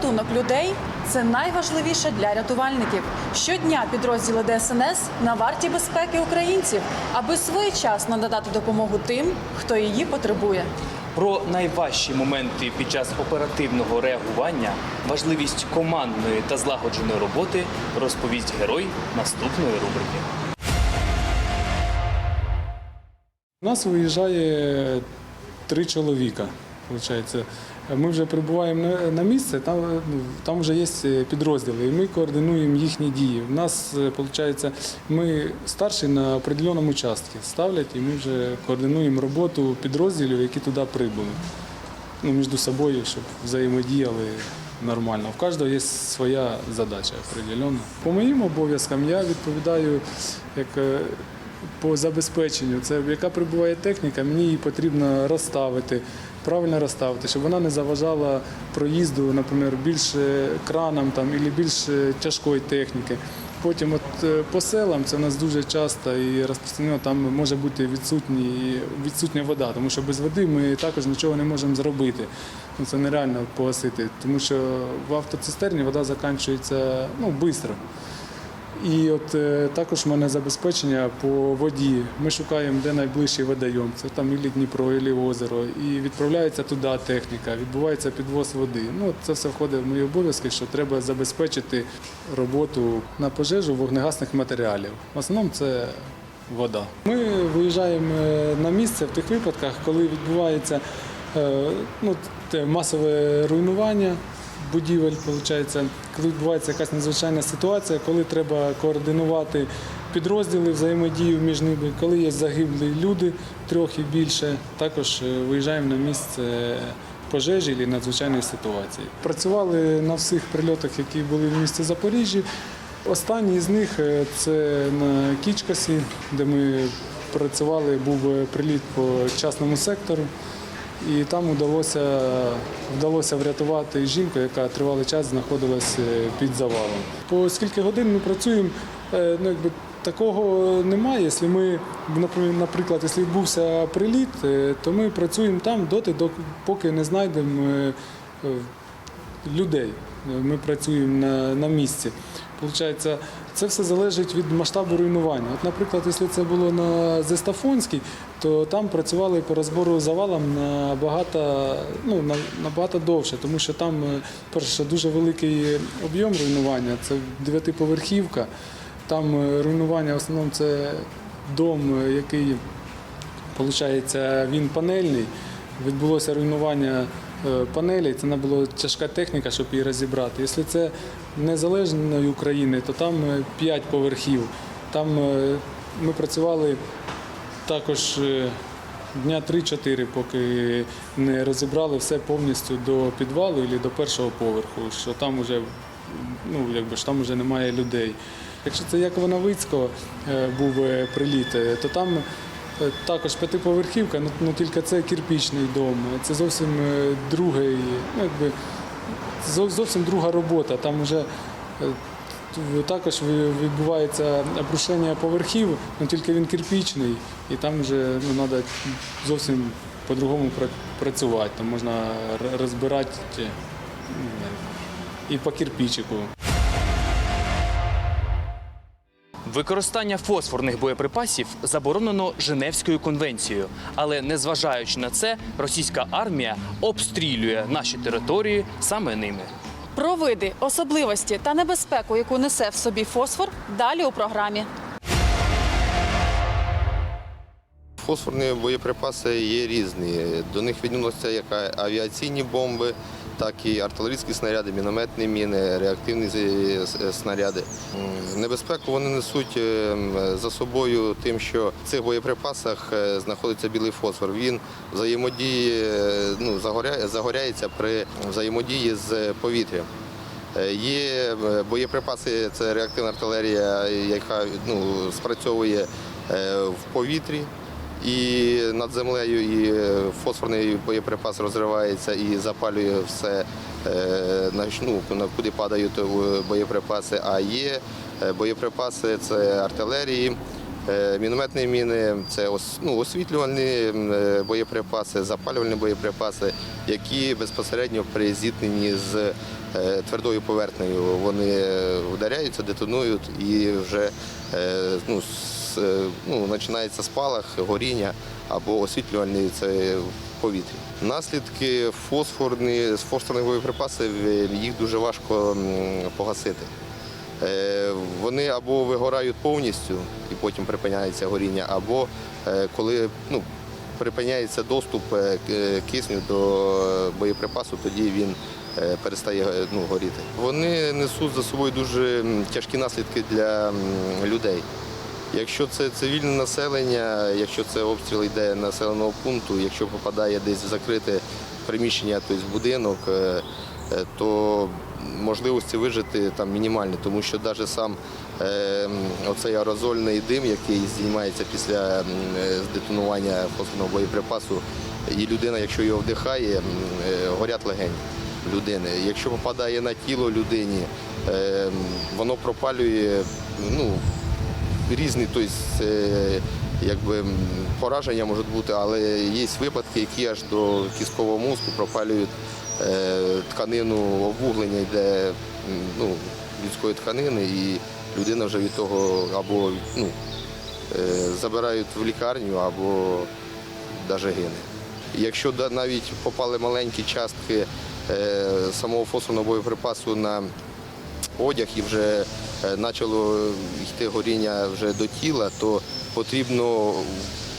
Порятунок людей це найважливіше для рятувальників. Щодня підрозділи ДСНС на варті безпеки українців, аби своєчасно надати допомогу тим, хто її потребує. Про найважчі моменти під час оперативного реагування, важливість командної та злагодженої роботи розповість герой наступної рубрики. У нас виїжджає три чоловіка. Виходить. Ми вже прибуваємо на- місце, там, ну, там вже є підрозділи, і ми координуємо їхні дії. У нас, виходить, ми старші на определеному участку ставлять, і ми вже координуємо роботу підрозділів, які туди прибули. Ну, між собою, щоб взаємодіяли нормально. У кожного є своя задача определена. По моїм обов'язкам я відповідаю як е, по забезпеченню. Це яка прибуває техніка, мені її потрібно розставити, правильно розставити, щоб вона не заважала проїзду, наприклад, більше кранам там, або більш тяжкої техніки. Потім от е, по селам це у нас дуже часто і розпространено, там може бути відсутні, відсутня вода, тому що без води ми також нічого не можемо зробити. Ну, це нереально погасити, тому що в автоцистерні вода закінчується ну, швидко. І от е, також в мене забезпечення по воді. Ми шукаємо, де найближчий водойом. Це там ілі Дніпро, ілі озеро. І відправляється туди техніка, відбувається підвоз води. Ну, це все входить в мої обов'язки, що треба забезпечити роботу на пожежу вогнегасних матеріалів. В основному це вода. Ми виїжджаємо е, на місце в тих випадках, коли відбувається е, ну, масове руйнування будівель, виходить, коли відбувається якась надзвичайна ситуація, коли треба координувати підрозділи, взаємодію між ними, коли є загиблі люди трьох і більше, також е, виїжджаємо на місце пожежі або надзвичайної ситуації. Працювали на всіх прильотах, які були в місті Запоріжжі. Останній з них е, це на Кічкасі, де ми працювали, був е, приліт по частному сектору. І там вдалося, вдалося врятувати жінку, яка тривалий час знаходилась е, під завалом. По скільки годин ми працюємо, е, ну, якби, такого немає. Якщо ми, наприклад, якщо відбувся приліт, е, то ми працюємо там доти, поки не знайдемо людей. Ми працюємо на, на місці. Получається, це все залежить від масштабу руйнування. От, наприклад, якщо це було на Зестафонській, то там працювали по розбору завалам набагато, ну, на- набагато довше, тому що там, е, перше, дуже великий об'єм руйнування, це дев'ятиповерхівка. Там е, руйнування в основному це дом, е, який Получається, він панельний. Відбулося руйнування панелей. Це не була тяжка техніка, щоб її розібрати. Якщо це незалежної України, то там 5 поверхів. Там е, ми працювали також е, дня 3-4, поки не розібрали все повністю до підвалу або до першого поверху, що там вже ну, якби ж там вже немає людей. Якщо це як Новицького е, був е, приліт, е, то там е, також п'ятиповерхівка, ну, ну тільки це кирпічний дом. Це зовсім е, другий, ну, якби, зовсім друга робота. Там вже е, також відбувається обрушення поверхів, ну тільки він кирпічний, і там вже ну, треба зовсім по-другому працювати. Там можна розбирати і по кирпичику. Використання фосфорних боєприпасів заборонено Женевською конвенцією, але незважаючи на це, російська армія обстрілює наші території саме ними. Про види, особливості та небезпеку, яку несе в собі фосфор, далі у програмі. Фосфорні боєприпаси є різні. До них відносяться як авіаційні бомби, так і артилерійські снаряди, мінометні міни, реактивні снаряди. Небезпеку вони несуть е, за собою тим, що в цих боєприпасах е, знаходиться білий фосфор. Він взаємодіє, е, ну, загоряється при взаємодії з повітрям. Є боєприпаси, це реактивна артилерія, яка ну, спрацьовує в повітрі і над землею, і фосфорний боєприпас розривається і запалює все, е, ну, куди падають е, боєприпаси. А є е, боєприпаси це артилерії, Мінометні міни це ну, освітлювальні боєприпаси, запалювальні боєприпаси, які безпосередньо при зіткненні з твердою поверхнею вони вдаряються, детонують і вже ну, ну, починається спалах, горіння або освітлювальні це в повітрі. Наслідки фосфорні, фосфорних боєприпасів е, їх дуже важко погасити. Е, Вони або вигорають повністю і потім припиняється горіння, або е, коли ну, припиняється доступ е, е, кисню до боєприпасу, тоді він е, перестає е, ну, горіти. Вони несуть за собою дуже тяжкі наслідки для людей. Якщо це цивільне населення, якщо це обстріл йде населеного пункту, якщо попадає десь в закрите приміщення, тобто будинок, е, е, то можливості вижити там мінімальні, тому що навіть сам е, оцей аерозольний дим, який знімається після здетонування фосфорного боєприпасу, і людина, якщо його вдихає, горять легені людини. Якщо попадає на тіло людині, воно пропалює ну, різні, тобто, якби пораження можуть бути, але є випадки, які аж до кісткового мозку пропалюють е, тканину обвуглення йде ну, людської тканини, і людина вже від того або ну, е, забирають в лікарню, або навіть гине. Якщо навіть попали маленькі частки самого фосфорного боєприпасу на одяг і вже почало йти горіння вже до тіла, то потрібно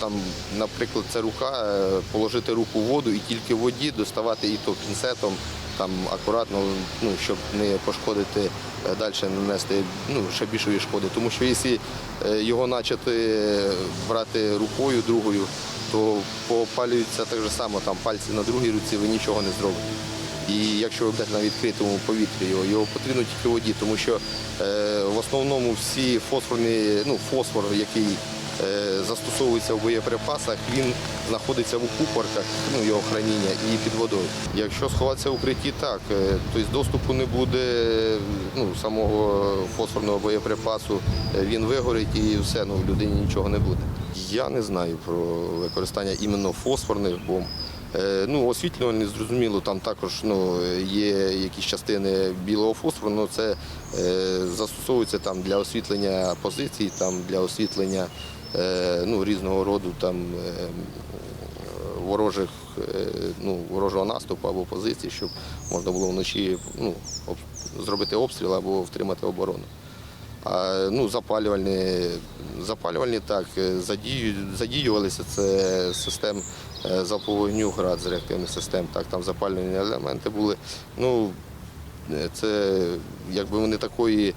там, наприклад, це рука, е, положити руку в воду і тільки в воді доставати і то пінцетом, там акуратно, ну, щоб не пошкодити е, далі, нанести ну, ще більшої шкоди. Тому що якщо е, його почати брати рукою другою, то попалюється так же само, там пальці на другій руці, ви нічого не зробите. І якщо ви будете на відкритому повітрі його, його потрібно тільки в воді, тому що е, в основному всі фосфорні, ну, фосфор, який е, застосовується в боєприпасах, він знаходиться в укупорках, ну, його храніння і під водою. Якщо сховатися в укритті, так, е, тобто доступу не буде ну, самого фосфорного боєприпасу, е, він вигорить і все, ну, в людині нічого не буде. Я не знаю про використання іменно фосфорних бомб. Е, Ну, освітлювальні, зрозуміло, там також ну, є якісь частини білого фосфору, але це е, застосовується там для освітлення позицій, там, для освітлення е, ну, різного роду там, ворожих, ну, ворожого наступу або позицій, щоб можна було вночі ну, об- зробити обстріл або втримати оборону. А ну, запалювальні, запалювальні так, е, задію, задіювалися це систем е, вогню, град з реактивних систем. Так, там запалювальні елементи були. Ну, е, це якби вони такої,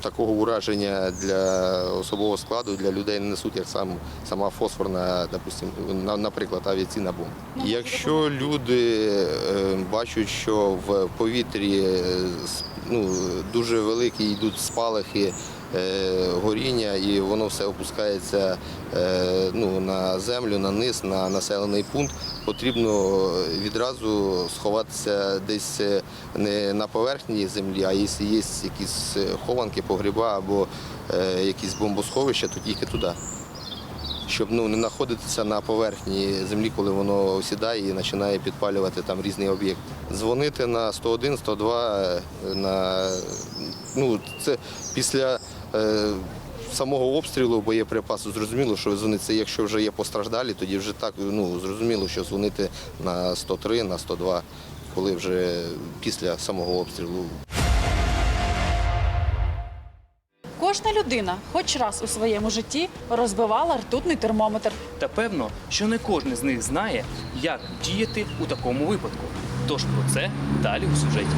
такого ураження для особового складу, для людей не несуть, як сам, сама фосфорна, допустим, на- наприклад, авіаційна бомба. Якщо люди бачать, що в повітрі ну, дуже великі йдуть спалахи, е, горіння, і воно все опускається е, ну, на землю, на низ, на населений пункт, потрібно відразу сховатися десь е, не на поверхні землі, а якщо є якісь хованки, погріба або якісь бомбосховища, то тільки туди. Щоб ну, не знаходитися на поверхні землі, коли воно осідає і починає підпалювати там різні об'єкти. Дзвонити на 101, 102, е, на, ну, це після е, самого обстрілу боєприпасу зрозуміло, що дзвонити, якщо вже є постраждалі, тоді вже так ну, зрозуміло, що дзвонити на 103, на 102, коли вже після самого обстрілу Кожна людина, хоч раз у своєму житті, розбивала ртутний термометр. Та певно, що не кожен з них знає, як діяти у такому випадку. Тож про це далі у сюжеті.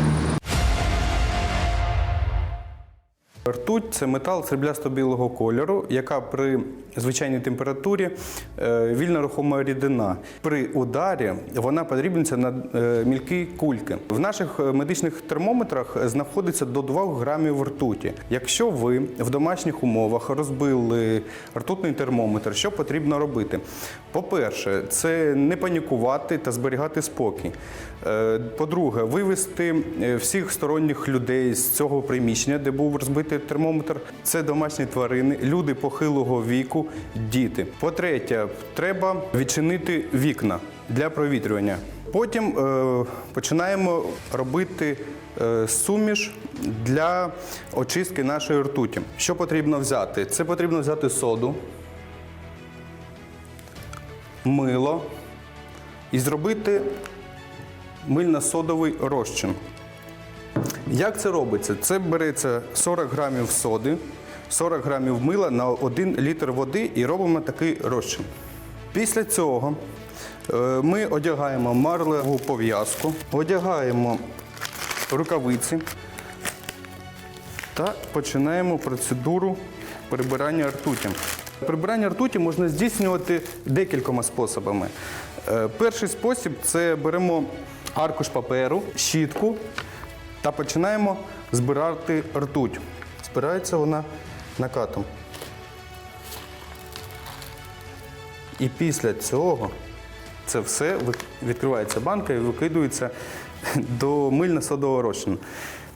Ртуть це метал сріблясто-білого кольору, яка при звичайній температурі е, вільно рухома рідина. При ударі вона подрібниться на е, мількі кульки. В наших е, медичних термометрах знаходиться до 2 грамів ртуті. Якщо ви в домашніх умовах розбили ртутний термометр, що потрібно робити? По-перше, це не панікувати та зберігати спокій. По-друге, вивести всіх сторонніх людей з цього приміщення, де був розбитий поміряти термометр. Це домашні тварини, люди похилого віку, діти. По-третє, треба відчинити вікна для провітрювання. Потім е, починаємо робити е, суміш для очистки нашої ртуті. Що потрібно взяти? Це потрібно взяти соду, мило і зробити мильно-содовий розчин. Як це робиться? Це береться 40 грамів соди, 40 грамів мила на 1 літр води і робимо такий розчин. Після цього е, ми одягаємо марлеву пов'язку, одягаємо рукавиці та починаємо процедуру прибирання ртуті. Прибирання ртуті можна здійснювати декількома способами. Е, Перший спосіб це беремо аркуш паперу, щітку та починаємо збирати ртуть. Збирається вона накатом. І після цього це все відкривається банка і викидується до мильно-содового розчину.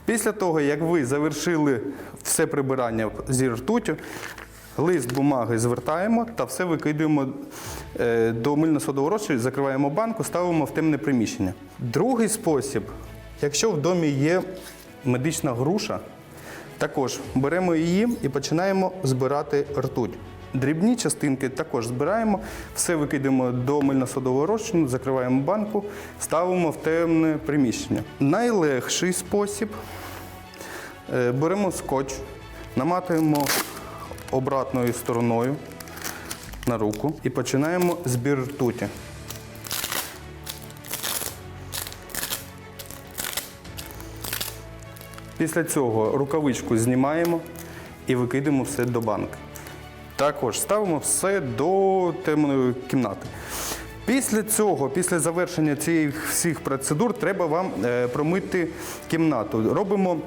Після того, як ви завершили все прибирання зі ртуттю, лист бумаги звертаємо та все викидуємо е, до мильно-содового розчину, закриваємо банку, ставимо в темне приміщення. Другий спосіб, якщо в домі є медична груша, також беремо її і починаємо збирати ртуть. Дрібні частинки також збираємо, все викидаємо до мильно-содового розчину, закриваємо банку, ставимо в темне приміщення. Найлегший спосіб е, беремо скотч, наматуємо обратною стороною на руку і починаємо збір ртуті. Після цього рукавичку знімаємо і викидаємо все до банки. Також ставимо все до темної кімнати. Після цього, після завершення цих всіх процедур, треба вам е, промити кімнату. Робимо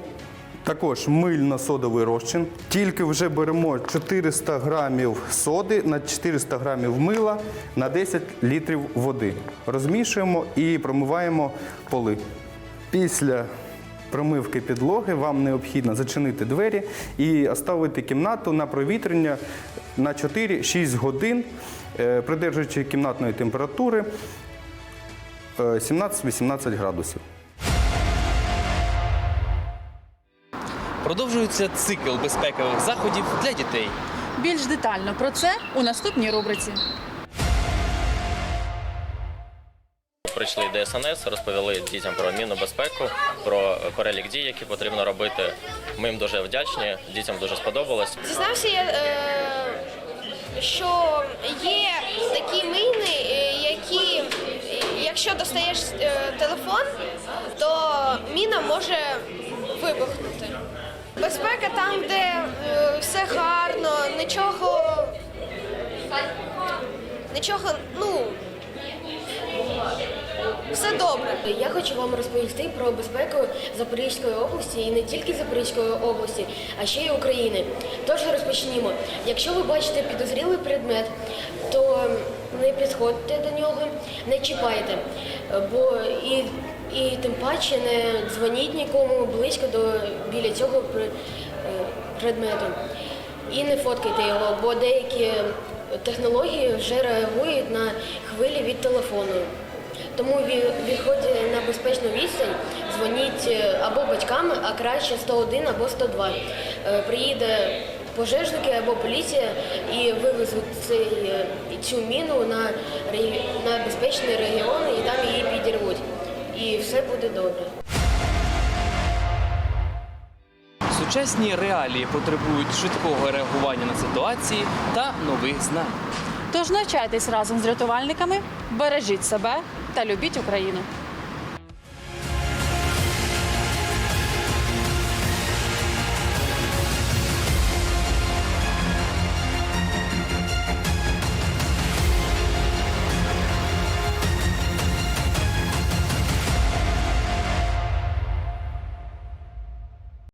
також мильно-содовий розчин. Тільки вже беремо 400 грамів соди на 400 грамів мила на 10 літрів води. Розмішуємо і промиваємо поли. Після промивки підлоги вам необхідно зачинити двері і оставити кімнату на провітрення на 4-6 годин, е, придержуючи кімнатної температури е, 17-18 градусів. Продовжується цикл безпекових заходів для дітей. Більш детально про це у наступній рубриці. Прийшли ДСНС, розповіли дітям про мінну безпеку, про перелік дій, які потрібно робити. Ми їм дуже вдячні, дітям дуже сподобалось. Дізнався я, е, що є такі міни, е, які, якщо достаєш е, телефон, то міна може вибухнути. Безпека там, де все гарно, нічого. Нічого, ну. Все добре. Я хочу вам розповісти про безпеку Запорізької області і не тільки Запорізької області, а ще й України. Тож розпочнімо. Якщо ви бачите підозрілий предмет, то не підходьте до нього, не чіпайте, бо і, і тим паче не дзвоніть нікому близько до біля цього е, предмету. І не фоткайте його, бо деякі технології вже реагують на хвилі від телефону. Тому ві- відходьте на безпечну відстань, дзвоніть е, або батькам, а краще 101 або 102. Е, Приїде пожежники або поліція і вивезуть цей, е, цю міну на, на безпечний регіон і там її підірвуть. І все буде добре. Сучасні реалії потребують швидкого реагування на ситуації та нових знань. Тож навчайтесь разом з рятувальниками, бережіть себе та любіть Україну.